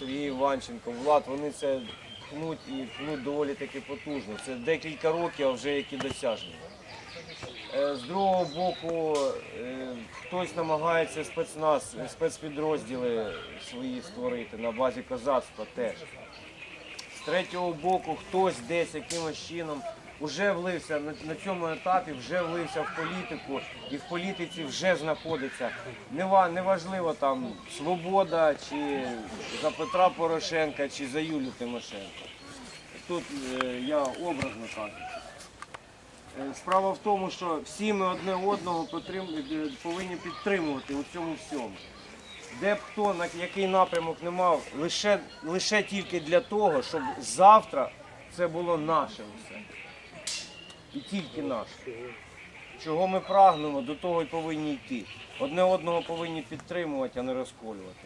Сергій Іванченко, Влад, вони це пнуть і пнуть доволі таки потужно. Це декілька років, а вже які досяжні. Е, З другого боку, е, хтось намагається спецназ, спецпідрозділи свої створити на базі козацтва теж. З третього боку, хтось десь якимось чином вже влився на, на цьому етапі, вже влився в політику і в політиці вже знаходиться. Нева- Неважливо там свобода чи за Петра Порошенка, чи за Юлію Тимошенко. Тут е, я образно кажу. Е, Справа в тому, що всі ми одне одного потрим- е, повинні підтримувати у цьому всьому. Де б хто на який напрямок не мав, лише, лише тільки для того, щоб завтра це було наше все. І тільки наш. Чого ми прагнемо, до того й повинні йти. Одне одного повинні підтримувати, а не розколювати.